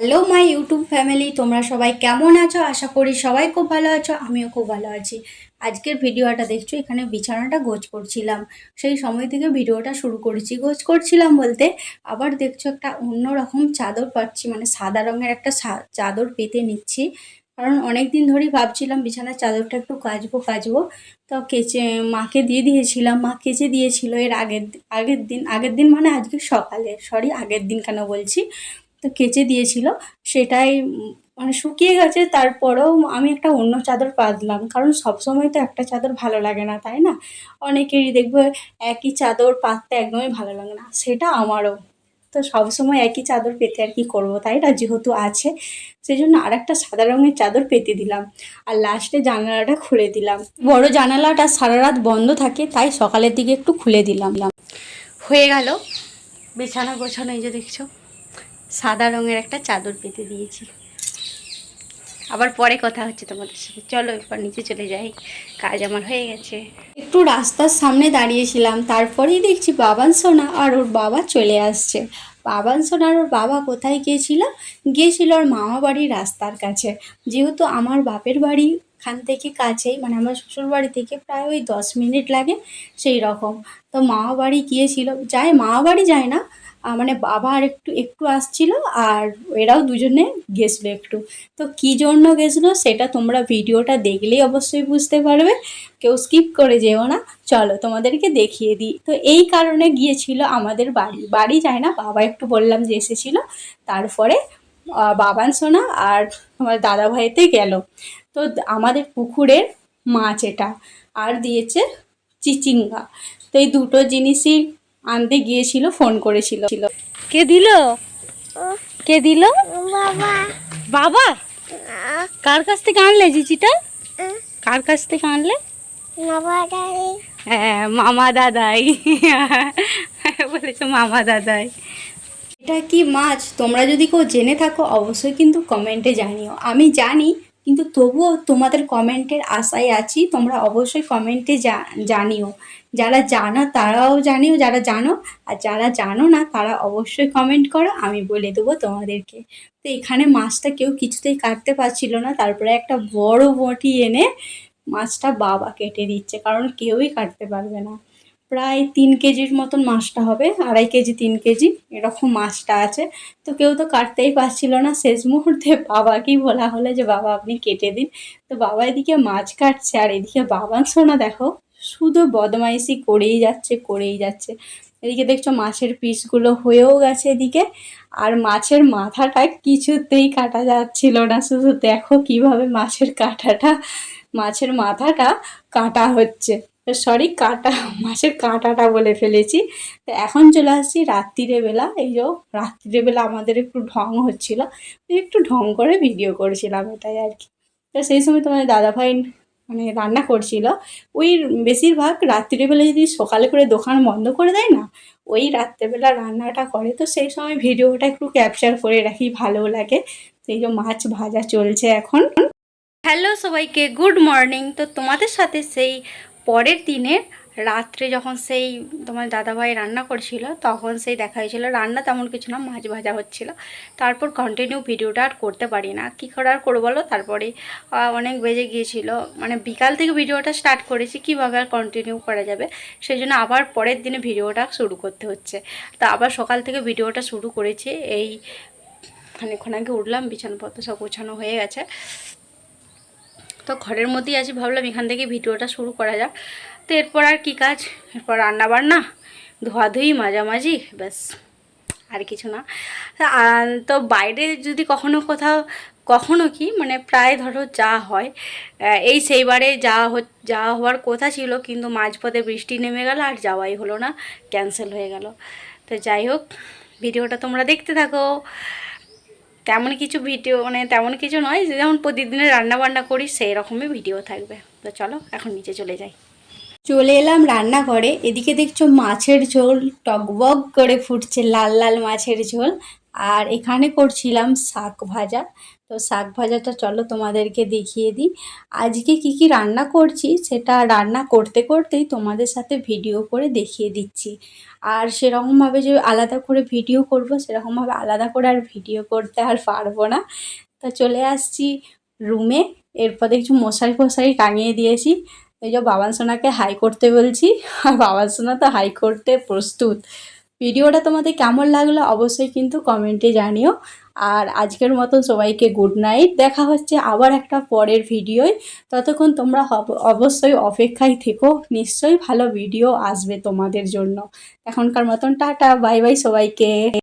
Hello my YouTube family তোমরা সবাই কেমন আছো? আশা করি সবাই খুব ভালো আছো, আমিও খুব ভালো আছি। আজকের ভিডিওটা দেখছ, এখানে বিছানাটা গোছ করছিলাম। সেই সময় থেকে ভিডিওটা শুরু করেছি, গোছ করছিলাম বলতে। আবার দেখছ একটা অন্যরকম চাদর পাচ্ছি মানে সাদা রঙের একটা চাদর পেতে নিচ্ছি। কারণ অনেক দিন ধরেই ভাবছিলাম বিছানার চাদরটা একটু কাচবো কাচবো। তো কেচে, মাকে দিয়ে দিয়েছিলাম, মা কেচে দিয়েছিল এর আগের আগের দিন আগের দিন মানে আজকে সকালে সরি আগের দিন কেন বলছি? তো কেচে দিয়েছিল, সেটাই মানে শুকিয়ে গেছে, তারপরেও আমি একটা অন্য চাদর পাতলাম। কারণ সবসময় তো একটা চাদর ভালো লাগে না, তাই না? অনেকেরই দেখবে একই চাদর পাততে একদমই ভালো লাগে না, সেটা আমারও। তো সবসময় একই চাদর পেতে আর কি করব, তাই না? যেহেতু আছে সেই জন্য আর একটা সাদা রঙের চাদর পেতে দিলাম। আর লাস্টে জানালাটা খুলে দিলাম। বড় জানালাটা সারা রাত বন্ধ থাকে, তাই সকালের দিকে একটু খুলে দিলাম। হয়ে গেল। বিছানা গোছানো, এই যে দেখছ। সাদা রঙের একটা চাদর পেতে দিয়েছি। আবার পরে কথা হচ্ছে তোমাদের সাথে। চলো এরপর নিচে চলে যাই। কাজ আমার হয়ে গেছে। একটু রাস্তার সামনে দাঁড়িয়েছিলাম, তারপরেই দেখছি বাবান, সোনা আর ওর বাবা চলে আসছে। বাবান, সোনা আর ওর বাবা কোথায় গিয়েছিল? গিয়েছিল ওর মামা বাড়ির রাস্তার কাছে। যেহেতু আমার বাপের বাড়ি খান থেকে কাছেই মানে আমার শ্বশুর বাড়ি থেকে প্রায় ওই দশ মিনিট লাগে সেই রকম। তো মামা বাড়ি গিয়েছিল, যায় মামা বাড়ি যায় না মানে বাবা আর একটু একটু আসছিল আর এরাও দুজনে গেছিল একটু। তো কী জন্য গেছিল সেটা তোমরা ভিডিওটা দেখলেই অবশ্যই বুঝতে পারবে। কেউ স্কিপ করে যেও না। চলো তোমাদেরকে দেখিয়ে দিই। তো এই কারণে গিয়েছিল আমাদের বাড়ি। বাড়ি যায় না, বাবা একটু বললাম যে এসেছিল, তারপরে বাবান সোনা আর আমার দাদা ভাইতে গেল। তো আমাদের পুকুরের মাছ এটা। আর দিয়েছে চিচিঙ্গা। তো এই দুটো জিনিসই আনতে গিয়েছিল ফোন করেছিল। কে দিল? কে দিল? বাবা। বাবা? কার কাছ থেকে আনলে জিচিটা কার কাছ থেকে আনলে? হ্যাঁ মামা দাদাই। বলেছ মামা দাদাই। এটা কি মাছ? তোমরা যদি কেউ জেনে থাকো, অবশ্যই কিন্তু কমেন্টে জানিও। আমি জানি, কিন্তু তবুও তোমাদের কমেন্টের আশায় আছি, তোমরা অবশ্যই কমেন্টে জানিও। যারা জানো, তারাও জানিও, যারা জানো, আর যারা জানো না, তারা অবশ্যই কমেন্ট করো, আমি বলে দেবো তোমাদেরকে। তো এখানে মাছটা কেউ কিছুতেই কাটতে পারছিল না, তারপরে একটা বড় বটি এনে মাছটা বাবা কেটে দিচ্ছে, কারণ কেউই কাটতে পারবে না। প্রায় তিন কেজির মতন মাছটা হবে, আড়াই কেজি, তিন কেজি এরকম মাছটা আছে। তো কেউ তো কাটতেই পারছিল না, শেষ মুহূর্তে বাবাকেই বলা হলো যে, বাবা, আপনি কেটে দিন। তো বাবা এদিকে মাছ কাটছে, আর এদিকে বাবার সোনা দেখো, শুধু বদমাইশি করেই যাচ্ছে করেই যাচ্ছে। এদিকে দেখছ মাছের পিসগুলো হয়েও গেছে এদিকে, আর মাছের মাথাটা কিছুতেই কাটা যাচ্ছিল না। শুধু দেখো কীভাবে মাছের কাটাটা, মাছের মাথাটা কাটা হচ্ছে। সরি কাঁটা মাছের কাঁটাটা বলে ফেলেছি। তো এখন চলে আসছি রাত্রিরে বেলা। এই যে রাত্রিরে বেলা আমাদের একটু ঢং হচ্ছিল। একটু ঢং করে ভিডিও করেছিলাম এটাই আর কি। তো সেই সময় তোমার দাদাভাই মানে রান্না করছিল। ওই বেশিরভাগ রাত্রিবেলা যদি সকালে করে দোকান বন্ধ করে দেয় না, ওই রাত্রেবেলা রান্নাটা করে। তো সেই সময় ভিডিওটা একটু ক্যাপচার করে রাখি ভালো লাগে। সেই যে মাছ ভাজা চলছে এখন। হ্যালো সবাইকে গুড মর্নিং তো তোমাদের সাথে সেই পরের দিনের রাত্রে যখন সেই তোমার দাদাভাই রান্না করছিল, তখন সেই দেখা হয়েছিল, রান্না তেমন কিছু না, মাছ ভাজা হচ্ছিল। তারপর কন্টিনিউ ভিডিওটা আর করতে পারি না। কী করে আর করব বলো? তারপরে অনেক বেজে গিয়েছিল। মানে বিকাল থেকে ভিডিওটা স্টার্ট করেছি, কীভাবে আর কন্টিনিউ করা যাবে? সেই জন্য আবার পরের দিনে ভিডিওটা শুরু করতে হচ্ছে। তা আবার সকাল থেকে ভিডিওটা শুরু করেছি। এই খানিক্ষণ আগে উঠলাম, বিছানাপত্র সব গোছানো হয়ে গেছে। তো ঘরের মধ্যেই আছি, ভাবলাম এখান থেকে ভিডিওটা শুরু করা যাক। তো এরপর আর কী কাজ? এরপর রান্না বান্না ধোয়াধুয়ি, মাঝামাঝি, ব্যাস, আর কিছু না। তো বাইরে যদি কখনো কোথাও, কখনো কি মানে প্রায় ধরো যা হয় এই সেইবারে যাওয়া যাওয়া হওয়ার কথা ছিল, কিন্তু মাঝপথে বৃষ্টি নেমে গেল আর যাওয়াই হলো না, ক্যান্সেল হয়ে গেল। তো যাই হোক, ভিডিওটা তোমরা দেখতে থাকো। তেমন কিছু ভিডিও মানে তেমন কিছু নয়, যে যেমন প্রতিদিনের রান্নাবান্না করি সেই রকমই ভিডিও থাকবে। তো চলো, এখন নিচে চলে যাই। চলে এলাম রান্নাঘরে। এদিকে দেখছ মাছের ঝোল টকবক করে ফুটছে লাল লাল মাছের ঝোল। আর এখানে করছিলাম শাক ভাজা। তো শাক ভাজাটা চলো তোমাদেরকে দেখিয়ে দিই। আজকে কি কি রান্না করছি সেটা রান্না করতে করতেই তোমাদের সাথে ভিডিও করে দেখিয়ে দিচ্ছি। আর সেরকমভাবে যে আলাদা করে ভিডিও করব, সেরকমভাবে আলাদা করে আর ভিডিও করতে আর পারব না। তা চলে আসছি রুমে এরপর দেখছি মশারি ফশারি টাঙিয়ে দিয়েছি। এই যে বাবান সোনাকে হাই করতে বলছি। আর বাবান সোনা তো হাই করতে প্রস্তুত। ভিডিওটা তোমাদের কেমন লাগল অবশ্যই কিন্তু কমেন্টে জানিও। আর আজকের মতন সবাইকে গুড নাইট দেখা হচ্ছে আবার একটা পরের ভিডিওয়। ততক্ষণ তোমরা অবশ্যই অপেক্ষায় থেকো। নিশ্চয়ই ভালো ভিডিও আসবে তোমাদের জন্য। এখনকার মতন টাটা, বাই বাই সবাইকে।